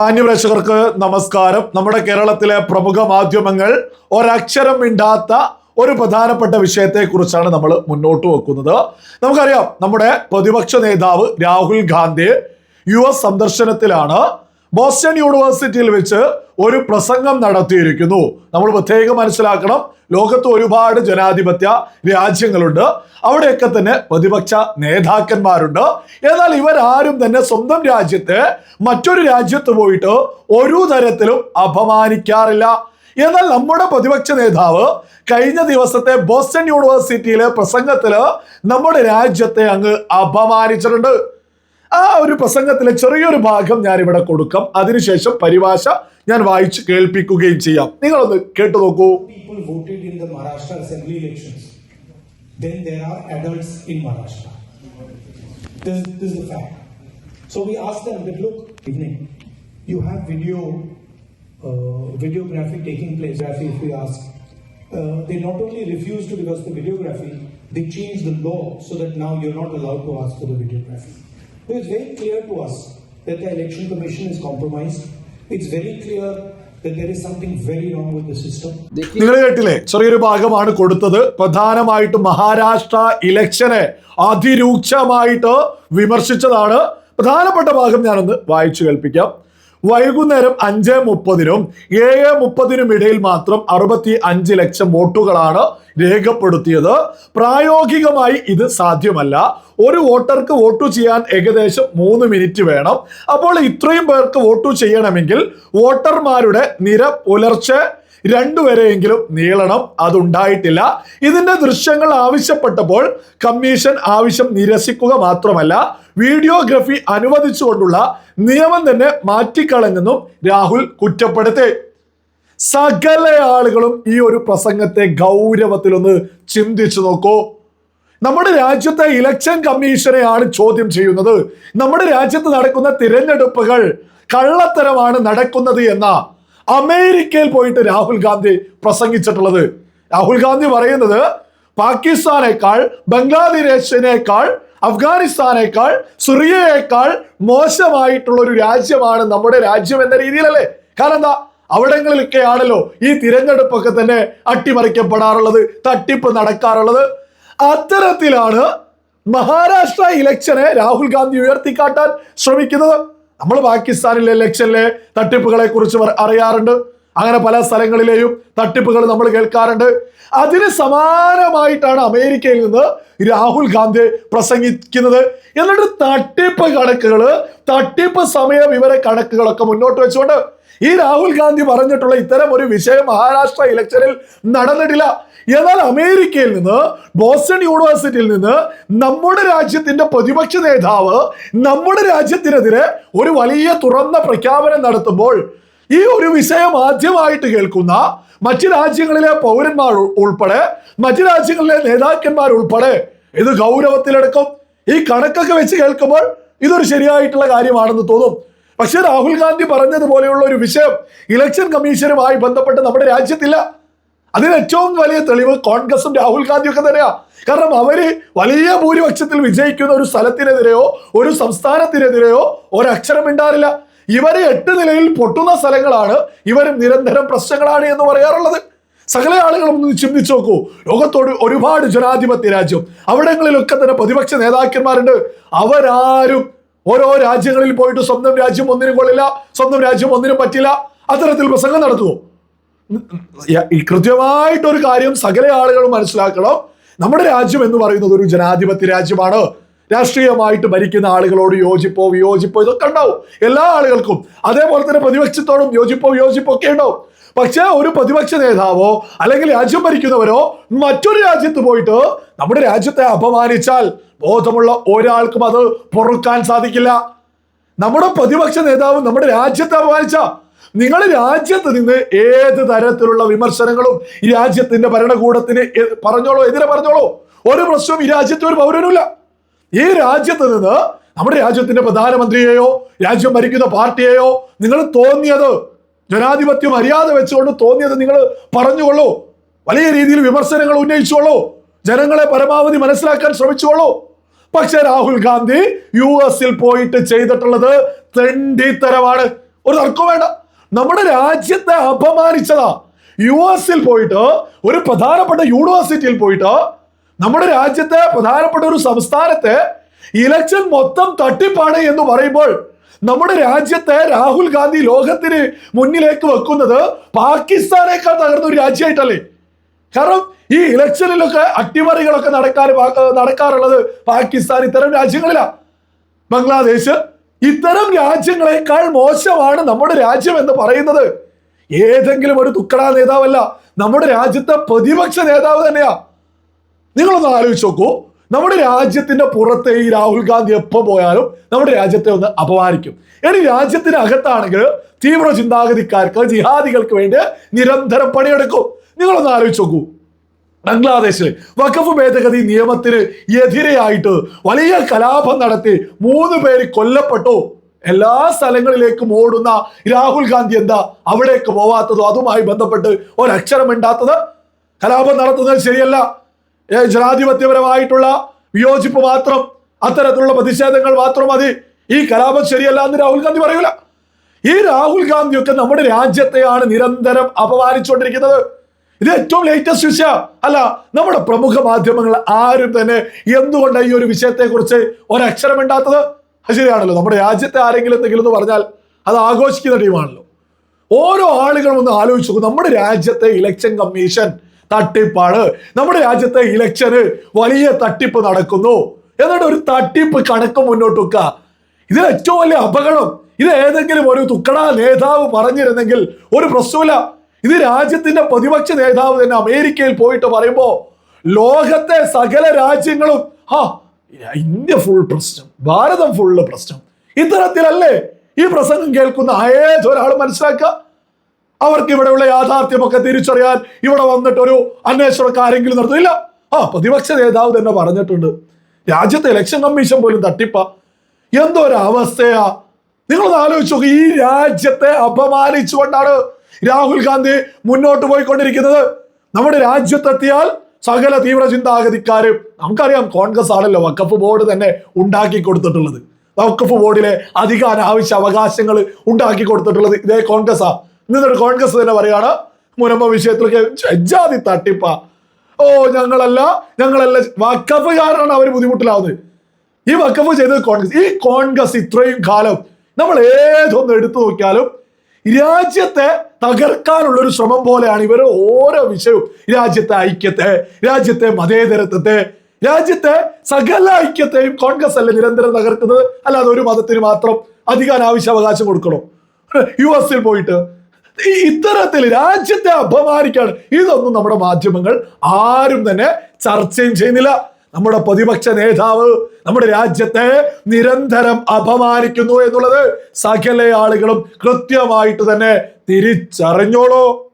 മാന്യപ്രേക്ഷകർക്ക് നമസ്കാരം. നമ്മുടെ കേരളത്തിലെ പ്രമുഖ മാധ്യമങ്ങൾ ഒരക്ഷരം മിണ്ടാത്ത ഒരു പ്രധാനപ്പെട്ട വിഷയത്തെ കുറിച്ചാണ് നമ്മൾ മുന്നോട്ട് വെക്കുന്നത്. നമുക്കറിയാം നമ്മുടെ പ്രതിപക്ഷ നേതാവ് രാഹുൽ ഗാന്ധി യു എസ് സന്ദർശനത്തിലാണ് ബോസ്റ്റൺ യൂണിവേഴ്സിറ്റിയിൽ വെച്ച് ഒരു പ്രസംഗം നടത്തിയിരിക്കുന്നു. നമ്മൾ പ്രത്യേകം മനസ്സിലാക്കണം. ലോകത്ത് ഒരുപാട് ജനാധിപത്യ രാജ്യങ്ങളുണ്ട്. അവിടെയൊക്കെ തന്നെ പ്രതിപക്ഷ നേതാക്കന്മാരുണ്ട്. എന്നാൽ ഇവരാരും തന്നെ സ്വന്തം രാജ്യത്തെ മറ്റൊരു രാജ്യത്ത് പോയിട്ട് ഒരു തരത്തിലും അപമാനിക്കാറില്ല. എന്നാൽ നമ്മുടെ പ്രതിപക്ഷ നേതാവ് കഴിഞ്ഞ ദിവസത്തെ ബോസ്റ്റൺ യൂണിവേഴ്സിറ്റിയിലെ പ്രസംഗത്തിൽ നമ്മുടെ രാജ്യത്തെ അങ്ങ് അപമാനിച്ചിട്ടുണ്ട്. ആ ഒരു പ്രസംഗത്തിലെ ചെറിയൊരു ഭാഗം ഞാൻ ഇവിടെ കൊടുക്കാം അതിനുശേഷം പരിഭാഷ ഞാൻ വായിച്ച് കേൾപ്പിക്കുകയും ചെയ്യാം നിങ്ങളൊന്ന് കേട്ടു നോക്കൂ then there are adults in Maharashtra. This. So we asked them that look, evening, you have video, uh, videography taking place. If we ask, uh, they not only refused to because the videography, they changed the law so that now you're not allowed to ask for the videography. So it's very clear to us that the election commission is compromised. It's very clear. നിങ്ങൾ കേട്ടില്ലേ ചെറിയൊരു ഭാഗമാണ് കൊടുത്തത് പ്രധാനമായിട്ടും മഹാരാഷ്ട്ര ഇലക്ഷനെ അതിരൂക്ഷമായിട്ട് വിമർശിച്ചതാണ് പ്രധാനപ്പെട്ട ഭാഗം ഞാനൊന്ന് വായിച്ചു കേൾപ്പിക്കാം വൈകുന്നേരം അഞ്ച് മുപ്പതിനും ഏഴ് മുപ്പതിനും ഇടയിൽ മാത്രം അറുപത്തി അഞ്ച് ലക്ഷം വോട്ടുകളാണ് രേഖപ്പെടുത്തിയത്. പ്രായോഗികമായി ഇത് സാധ്യമല്ല. ഒരു വോട്ടർക്ക് വോട്ട് ചെയ്യാൻ ഏകദേശം മൂന്ന് മിനിറ്റ് വേണം. അപ്പോൾ ഇത്രയും പേർക്ക് വോട്ട് ചെയ്യണമെങ്കിൽ വോട്ടർമാരുടെ നിര പുലർച്ചെ രണ്ടുവരെയെങ്കിലും നീളണം അതുണ്ടായിട്ടില്ല. ഇതിന്റെ ദൃശ്യങ്ങൾ ആവശ്യപ്പെട്ടപ്പോൾ കമ്മീഷൻ ആവശ്യം നിരസിക്കുക മാത്രമല്ല വീഡിയോഗ്രഫി അനുവദിച്ചുകൊണ്ടുള്ള നിയമം തന്നെ മാറ്റിക്കളഞ്ഞെന്നും രാഹുൽ കുറ്റപ്പെടുത്തി. സകല ആളുകളും ഈ ഒരു പ്രസംഗത്തെ ഗൗരവത്തിലൊന്ന് ചിന്തിച്ചു നോക്കൂ. നമ്മുടെ രാജ്യത്തെ ഇലക്ഷൻ കമ്മീഷനെയാണ് ചോദ്യം ചെയ്യുന്നത്. നമ്മുടെ രാജ്യത്ത് നടക്കുന്ന തിരഞ്ഞെടുപ്പുകൾ കള്ളത്തരമാണ് നടക്കുന്നത് എന്ന. അമേരിക്കയിൽ പോയിട്ട് രാഹുൽ ഗാന്ധി പ്രസംഗിച്ചിട്ടുള്ളത്. രാഹുൽ ഗാന്ധി പറയുന്നത് പാകിസ്ഥാനേക്കാൾ ബംഗ്ലാദേശിനേക്കാൾ അഫ്ഗാനിസ്ഥാനേക്കാൾ സിറിയയേക്കാൾ മോശമായിട്ടുള്ള ഒരു രാജ്യമാണ് നമ്മുടെ രാജ്യം എന്ന രീതിയിലല്ലേ? കാരണം എന്താ അവിടങ്ങളിലൊക്കെയാണല്ലോ ഈ തിരഞ്ഞെടുപ്പൊക്കെ തന്നെ അട്ടിമറിക്കപ്പെടാറുള്ളത് തട്ടിപ്പ് നടക്കാറുള്ളത്. അത്തരത്തിലാണ് മഹാരാഷ്ട്ര ഇലക്ഷനെ രാഹുൽ ഗാന്ധി ഉയർത്തിക്കാട്ടാൻ ശ്രമിക്കുന്നത്. നമ്മൾ പാകിസ്ഥാനിലെ ഇലക്ഷനിലെ തട്ടിപ്പുകളെ കുറിച്ച് അറിയാറുണ്ട്. അങ്ങനെ പല സ്ഥലങ്ങളിലെയും തട്ടിപ്പുകൾ നമ്മൾ കേൾക്കാറുണ്ട്. അതിന് സമാനമായിട്ടാണ് അമേരിക്കയിൽ നിന്ന് രാഹുൽ ഗാന്ധി പ്രസംഗിക്കുന്നത്. എന്നിട്ട് തട്ടിപ്പ് കണക്കുകൾ തട്ടിപ്പ് സമയ വിവര കണക്കുകളൊക്കെ മുന്നോട്ട് വെച്ചുകൊണ്ട് ഈ രാഹുൽ ഗാന്ധി പറഞ്ഞിട്ടുള്ള ഇത്തരം ഒരു വിഷയം മഹാരാഷ്ട്ര ഇലക്ഷനിൽ നടന്നിട്ടില്ല. എന്നാൽ അമേരിക്കയിൽ നിന്ന് ബോസ്റ്റൺ യൂണിവേഴ്സിറ്റിയിൽ നിന്ന് നമ്മുടെ രാജ്യത്തിന്റെ പ്രതിപക്ഷ നേതാവ് നമ്മുടെ രാജ്യത്തിനെതിരെ ഒരു വലിയ തുറന്ന പ്രഖ്യാപനം നടത്തുമ്പോൾ ഈ ഒരു വിഷയം ആദ്യമായിട്ട് കേൾക്കുന്ന മറ്റു രാജ്യങ്ങളിലെ പൗരന്മാർ ഉൾപ്പെടെ മറ്റു രാജ്യങ്ങളിലെ നേതാക്കന്മാർ ഉൾപ്പെടെ ഇത് ഗൗരവത്തിലെടുക്കും ഈ കണക്കൊക്കെ വെച്ച് കേൾക്കുമ്പോൾ ഇതൊരു ശരിയായിട്ടുള്ള കാര്യമാണെന്ന് തോന്നും. പക്ഷേ രാഹുൽ ഗാന്ധി പറഞ്ഞതുപോലെയുള്ള ഒരു വിഷയം ഇലക്ഷൻ കമ്മീഷനുമായി ബന്ധപ്പെട്ട് നമ്മുടെ രാജ്യത്തില്ല. അതിന് ഏറ്റവും വലിയ തെളിവ് കോൺഗ്രസും രാഹുൽ ഗാന്ധിയും ഒക്കെ തന്നെയാ. കാരണം അവർ വലിയ ഭൂരിപക്ഷത്തിൽ വിജയിക്കുന്ന ഒരു സ്ഥലത്തിനെതിരെയോ ഒരു സംസ്ഥാനത്തിനെതിരെയോ ഒരക്ഷരം മിണ്ടാറില്ല. ഇവർ എട്ട് നിലയിൽ പൊട്ടുന്ന സ്ഥലങ്ങളാണ് ഇവർ നിരന്തരം പ്രശ്നങ്ങളാണ് എന്ന് പറയാറുള്ളത്. സകല ആളുകളും ഒന്ന് ചിന്തിച്ചു നോക്കൂ. ലോകത്തോട് ഒരുപാട് ജനാധിപത്യ രാജ്യം. അവിടങ്ങളിലൊക്കെ തന്നെ പ്രതിപക്ഷ നേതാക്കന്മാരുണ്ട്. അവരാരും ഓരോ രാജ്യങ്ങളിൽ പോയിട്ട് സ്വന്തം രാജ്യം ഒന്നിനും കൊള്ളില്ല സ്വന്തം രാജ്യം ഒന്നിനും പറ്റില്ല. അത്തരത്തിൽ പ്രസംഗം നടത്തുമോ കൃത്യമായിട്ടൊരു കാര്യം സകല ആളുകളും മനസ്സിലാക്കണം. നമ്മുടെ രാജ്യം എന്ന് പറയുന്നത് ഒരു ജനാധിപത്യ രാജ്യമാണ്. രാഷ്ട്രീയമായിട്ട് ഭരിക്കുന്ന ആളുകളോട് യോജിപ്പോ വിയോജിപ്പോ ഇതൊക്കെ ഉണ്ടാവും. എല്ലാ ആളുകൾക്കും അതേപോലെ തന്നെ പ്രതിപക്ഷത്തോടും യോജിപ്പോ വിയോജിപ്പോ ഒക്കെ ഉണ്ടാവും. പക്ഷേ ഒരു പ്രതിപക്ഷ നേതാവോ അല്ലെങ്കിൽ രാജ്യം ഭരിക്കുന്നവരോ മറ്റൊരു രാജ്യത്ത് പോയിട്ട് നമ്മുടെ രാജ്യത്തെ അപമാനിച്ചാൽ ബോധമുള്ള ഒരാൾക്കും അത് പൊറുക്കാൻ സാധിക്കില്ല. നമ്മുടെ പ്രതിപക്ഷ നേതാവ് നമ്മുടെ രാജ്യത്തെ അപമാനിച്ച നിങ്ങൾ രാജ്യത്ത് നിന്ന് ഏത് തരത്തിലുള്ള വിമർശനങ്ങളും ഈ രാജ്യത്തിന്റെ ഭരണകൂടത്തിന് പറഞ്ഞോളോ എതിരെ പറഞ്ഞോളൂ? ഒരു പ്രശ്നവും ഈ രാജ്യത്തെ ഒരു പൗരനുമില്ല. ഈ രാജ്യത്ത് നിന്ന് നമ്മുടെ രാജ്യത്തിന്റെ പ്രധാനമന്ത്രിയെയോ രാജ്യം ഭരിക്കുന്ന പാർട്ടിയെയോ നിങ്ങൾ തോന്നിയത് ജനാധിപത്യ മര്യാദ വെച്ചുകൊണ്ട് തോന്നിയത് നിങ്ങൾ പറഞ്ഞുകൊള്ളൂ. വലിയ രീതിയിൽ വിമർശനങ്ങൾ ഉന്നയിച്ചുകൊള്ളൂ. ജനങ്ങളെ പരമാവധി മനസ്സിലാക്കാൻ ശ്രമിച്ചുകൊള്ളൂ. പക്ഷെ രാഹുൽ ഗാന്ധി യു എസിൽ പോയിട്ട് ചെയ്തിട്ടുള്ളത് തെണ്ടിത്തരമാണ്. ഒരു തർക്കം വേണ്ട. നമ്മുടെ രാജ്യത്തെ അപമാനിച്ചതാ. യു എസിൽ പോയിട്ട് ഒരു പ്രധാനപ്പെട്ട യൂണിവേഴ്സിറ്റിയിൽ പോയിട്ട് നമ്മുടെ രാജ്യത്തെ പ്രധാനപ്പെട്ട ഒരു സംസ്ഥാനത്തെ ഇലക്ഷൻ മൊത്തം തട്ടിപ്പാണ് എന്ന് പറയുമ്പോൾ നമ്മുടെ രാജ്യത്തെ രാഹുൽ ഗാന്ധി ലോകത്തിന് മുന്നിലേക്ക് വെക്കുന്നത് പാകിസ്ഥാനേക്കാൾ തകർന്ന ഒരു രാജ്യമായിട്ടല്ലേ? കാരണം ഈ ഇലക്ഷനിലൊക്കെ അട്ടിമറികളൊക്കെ നടക്കാൻ നടക്കാറുള്ളത് പാകിസ്ഥാൻ ഇത്തരം രാജ്യങ്ങളിലാണ് ബംഗ്ലാദേശ് ഇത്തരം രാജ്യങ്ങളെക്കാൾ മോശമാണ് നമ്മുടെ രാജ്യം എന്ന് പറയുന്നത്. ഏതെങ്കിലും ഒരു തുക്കട നേതാവല്ല നമ്മുടെ രാജ്യത്തെ പ്രതിപക്ഷ നേതാവ് തന്നെയാ. നിങ്ങളൊന്ന് ആലോചിച്ച് നോക്കൂ. നമ്മുടെ രാജ്യത്തിന്റെ പുറത്ത് ഈ രാഹുൽ ഗാന്ധി എപ്പോൾ പോയാലും നമ്മുടെ രാജ്യത്തെ ഒന്ന് അപമാനിക്കും. ഇനി രാജ്യത്തിന് അകത്താണെങ്കിൽ തീവ്ര ചിന്താഗതിക്കാർക്ക് ജിഹാദികൾക്ക് വേണ്ടി നിരന്തരം പണിയെടുക്കും. നിങ്ങളൊന്ന് ആലോചിച്ച് നോക്കൂ. ബംഗ്ലാദേശിൽ വഖഫ് ഭേദഗതി നിയമത്തിന് എതിരെയായിട്ട് വലിയ കലാപം നടത്തി മൂന്ന് പേര് കൊല്ലപ്പെട്ടു. എല്ലാ സ്ഥലങ്ങളിലേക്കും ഓടുന്ന രാഹുൽ ഗാന്ധി എന്താ അവിടേക്ക് പോവാത്തതോ അതുമായി ബന്ധപ്പെട്ട് ഒരക്ഷരം മിണ്ടാത്തത് കലാപം നടത്തുന്നത് ശരിയല്ല. ജനാധിപത്യപരമായിട്ടുള്ള വിയോജിപ്പ് മാത്രം അത്തരത്തിലുള്ള പ്രതിഷേധങ്ങൾ മാത്രം മതി. ഈ കലാപം ശരിയല്ല എന്ന് രാഹുൽ ഗാന്ധി പറയൂല. ഈ രാഹുൽ ഗാന്ധിയൊക്കെ നമ്മുടെ രാജ്യത്തെയാണ് നിരന്തരം അപമാനിച്ചുകൊണ്ടിരിക്കുന്നത്. ഇത് ഏറ്റവും ലേറ്റസ്റ്റ് വിഷയ. അല്ല നമ്മുടെ പ്രമുഖ മാധ്യമങ്ങൾ ആരും തന്നെ എന്തുകൊണ്ടാണ് ഈ ഒരു വിഷയത്തെ കുറിച്ച് ഒരക്ഷരം ഉണ്ടാത്തത് ശരിയാണല്ലോ. നമ്മുടെ രാജ്യത്തെ ആരെങ്കിലും എന്തെങ്കിലും എന്ന് പറഞ്ഞാൽ അത് ആഘോഷിക്കുന്ന ടീമാണല്ലോ. ഓരോ ആളുകളും ഒന്ന് ആലോചിച്ചു നമ്മുടെ രാജ്യത്തെ ഇലക്ഷൻ കമ്മീഷൻ തട്ടിപ്പാണ്. നമ്മുടെ രാജ്യത്തെ ഇലക്ഷന് വലിയ തട്ടിപ്പ് നടക്കുന്നു. എന്നിട്ട് ഒരു തട്ടിപ്പ് കണക്ക് മുന്നോട്ട് വെക്കുക? ഇതിൽ ഏറ്റവും വലിയ അപകടം ഇത് ഏതെങ്കിലും ഒരു തുക്കട നേതാവ് പറഞ്ഞിരുന്നെങ്കിൽ ഒരു പ്രശ്നമില്ല ഇത് രാജ്യത്തിന്റെ പ്രതിപക്ഷ നേതാവ് തന്നെ അമേരിക്കയിൽ പോയിട്ട് പറയുമ്പോ ലോകത്തെ സകല രാജ്യങ്ങളും ആ ഇന്ത്യ ഫുൾ പ്രശ്നം ഭാരതം ഫുള്ള് പ്രശ്നം. ഇത്തരത്തിലല്ലേ ഈ പ്രസംഗം കേൾക്കുന്ന ഏതൊരാൾ മനസ്സിലാക്കുക? അവർക്ക് ഇവിടെയുള്ള യാഥാർത്ഥ്യമൊക്കെ തിരിച്ചറിയാൻ ഇവിടെ വന്നിട്ട് ഒരു അന്വേഷണമൊക്കെ ആരെങ്കിലും നടത്തുന്നില്ല ആ പ്രതിപക്ഷ നേതാവ് തന്നെ പറഞ്ഞിട്ടുണ്ട്. രാജ്യത്തെ ഇലക്ഷൻ കമ്മീഷൻ പോലും തട്ടിപ്പ. എന്തോ ഒരു അവസ്ഥയാ നിങ്ങളൊന്ന് ആലോചിച്ച് നോക്ക്. ഈ രാജ്യത്തെ അപമാനിച്ചുകൊണ്ടാണ് രാഹുൽ ഗാന്ധി മുന്നോട്ട് പോയിക്കൊണ്ടിരിക്കുന്നത്. നമ്മുടെ രാജ്യത്തെത്തിയാൽ സകല തീവ്ര ചിന്താഗതിക്കാരും നമുക്കറിയാം കോൺഗ്രസ് ആണല്ലോ വക്കഫ് ബോർഡ് തന്നെ ഉണ്ടാക്കി കൊടുത്തിട്ടുള്ളത്. വക്കഫ് ബോർഡിലെ അധിക അനാവശ്യ അവകാശങ്ങൾ ഉണ്ടാക്കി കൊടുത്തിട്ടുള്ളത് ഇതേ കോൺഗ്രസ്സാ. എന്നിട്ട് കോൺഗ്രസ് തന്നെ പറയാണ് മുനമ്പ വിഷയത്തിലൊക്കെ ജാതി തട്ടിപ്പ. ഓ ഞങ്ങളല്ല ഞങ്ങളല്ല വക്കഫ് കാരണമാണ് അവർ ബുദ്ധിമുട്ടിലാവുന്നത്. ഈ വക്കഫ് ചെയ്തത് കോൺഗ്രസ്. ഈ കോൺഗ്രസ് ഇത്രയും കാലം നമ്മൾ ഏതൊന്ന് എടുത്തു നോക്കിയാലും രാജ്യത്തെ തകർക്കാനുള്ള ഒരു ശ്രമം പോലെയാണ് ഇവർ ഓരോ വിഷയവും. രാജ്യത്തെ ഐക്യത്തെ രാജ്യത്തെ മതേതരത്വത്തെ രാജ്യത്തെ സകല ഐക്യത്തെയും കോൺഗ്രസ് അല്ലെ നിരന്തരം തകർക്കുന്നത്? അല്ലാതെ ഒരു മതത്തിന് മാത്രം അധികാരാവശ്യ അവകാശം കൊടുക്കണോ? യു എസിൽ പോയിട്ട് ഇത്തരത്തിൽ രാജ്യത്തെ അപമാനിക്കാണ്. ഇതൊന്നും നമ്മുടെ മാധ്യമങ്ങൾ ആരും തന്നെ ചർച്ചയും ചെയ്യുന്നില്ല. നമ്മുടെ പ്രതിപക്ഷ നേതാവ് നമ്മുടെ രാജ്യത്തെ നിരന്തരം അപമാനിക്കുന്നു എന്നുള്ളത് സകല ആളുകളും കൃത്യമായിട്ട് തന്നെ തിരിച്ചറിഞ്ഞോളൂ.